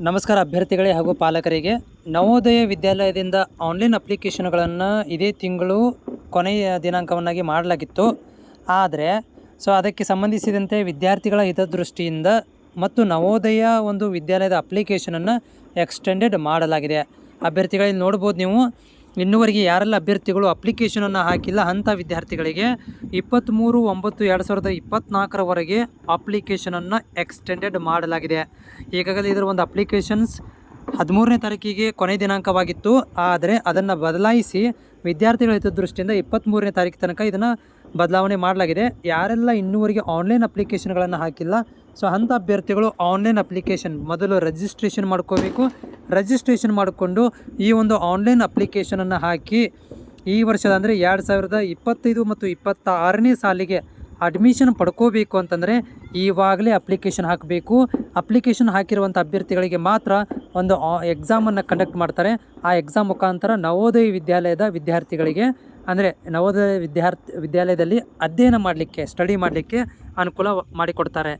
ನಮಸ್ಕಾರ ಅಭ್ಯರ್ಥಿಗಳೇ ಹಾಗೂ ಪಾಲಕರಿಗೆ. ನವೋದಯ ವಿದ್ಯಾಲಯದಿಂದ ಆನ್ಲೈನ್ ಅಪ್ಲಿಕೇಶನ್ಗಳನ್ನು ಇದೇ ತಿಂಗಳು ಕೊನೆಯ ದಿನಾಂಕವನ್ನಾಗಿ ಮಾಡಲಾಗಿತ್ತು. ಆದರೆ, ಸೊ ಅದಕ್ಕೆ ಸಂಬಂಧಿಸಿದಂತೆ ವಿದ್ಯಾರ್ಥಿಗಳ ಹಿತದೃಷ್ಟಿಯಿಂದ ಮತ್ತು ನವೋದಯ ಒಂದು ವಿದ್ಯಾಲಯದ ಅಪ್ಲಿಕೇಶನನ್ನು ಎಕ್ಸ್ಟೆಂಡೆಡ್ ಮಾಡಲಾಗಿದೆ. ಅಭ್ಯರ್ಥಿಗಳಲ್ಲಿ ನೋಡ್ಬೋದು ನೀವು. ಇನ್ನುವರೆಗೆ ಯಾರೆಲ್ಲ ಅಭ್ಯರ್ಥಿಗಳು ಅಪ್ಲಿಕೇಶನನ್ನು ಹಾಕಿಲ್ಲ ಅಂಥ ವಿದ್ಯಾರ್ಥಿಗಳಿಗೆ ಇಪ್ಪತ್ತ್ಮೂರು ಒಂಬತ್ತು, ಎರಡು ಸಾವಿರದ ಇಪ್ಪತ್ತ್ನಾಲ್ಕರವರೆಗೆ ಅಪ್ಲಿಕೇಶನನ್ನು ಎಕ್ಸ್ಟೆಂಡೆಡ್ ಮಾಡಲಾಗಿದೆ. ಈಗಾಗಲೇ ಇದರ ಒಂದು ಅಪ್ಲಿಕೇಶನ್ಸ್ ಹದಿಮೂರನೇ ತಾರೀಕಿಗೆ ಕೊನೆ ದಿನಾಂಕವಾಗಿತ್ತು. ಆದರೆ ಅದನ್ನು ಬದಲಾಯಿಸಿ ವಿದ್ಯಾರ್ಥಿಗಳ ಹಿತದೃಷ್ಟಿಯಿಂದ ಇಪ್ಪತ್ತ್ಮೂರನೇ ತಾರೀಕು ತನಕ ಇದನ್ನು ಬದಲಾವಣೆ ಮಾಡಲಾಗಿದೆ. ಯಾರೆಲ್ಲ ಇನ್ನೂವರೆಗೆ ಆನ್ಲೈನ್ ಅಪ್ಲಿಕೇಶನ್ಗಳನ್ನು ಹಾಕಿಲ್ಲ, ಸೊ ಅಂಥ ಅಭ್ಯರ್ಥಿಗಳು ಆನ್ಲೈನ್ ಅಪ್ಲಿಕೇಶನ್ ಮೊದಲು ರಿಜಿಸ್ಟ್ರೇಷನ್ ಮಾಡ್ಕೋಬೇಕು. ರಿಜಿಸ್ಟ್ರೇಷನ್ ಮಾಡಿಕೊಂಡು ಈ ಒಂದು ಆನ್ಲೈನ್ ಅಪ್ಲಿಕೇಶನನ್ನು ಹಾಕಿ ಈ ವರ್ಷದ ಅಂದರೆ ಎರಡು ಸಾವಿರದ ಇಪ್ಪತ್ತೈದು ಮತ್ತು ಇಪ್ಪತ್ತ ಆರನೇ ಸಾಲಿಗೆ ಅಡ್ಮಿಷನ್ ಪಡ್ಕೋಬೇಕು ಅಂತಂದರೆ ಈವಾಗಲೇ ಅಪ್ಲಿಕೇಶನ್ ಹಾಕಬೇಕು. ಅಪ್ಲಿಕೇಶನ್ ಹಾಕಿರುವಂಥ ಅಭ್ಯರ್ಥಿಗಳಿಗೆ ಮಾತ್ರ ಒಂದು ಎಕ್ಸಾಮನ್ನು ಕಂಡಕ್ಟ್ ಮಾಡ್ತಾರೆ. ಆ ಎಕ್ಸಾಮ್ ಮುಖಾಂತರ ನವೋದಯ ವಿದ್ಯಾಲಯದ ವಿದ್ಯಾರ್ಥಿಗಳಿಗೆ ಅಂದರೆ ನವೋದಯ ವಿದ್ಯಾರ್ಥಿ ವಿದ್ಯಾಲಯದಲ್ಲಿ ಅಧ್ಯಯನ ಮಾಡಲಿಕ್ಕೆ ಸ್ಟಡಿ ಮಾಡಲಿಕ್ಕೆ ಅನುಕೂಲ ಮಾಡಿಕೊಡ್ತಾರೆ.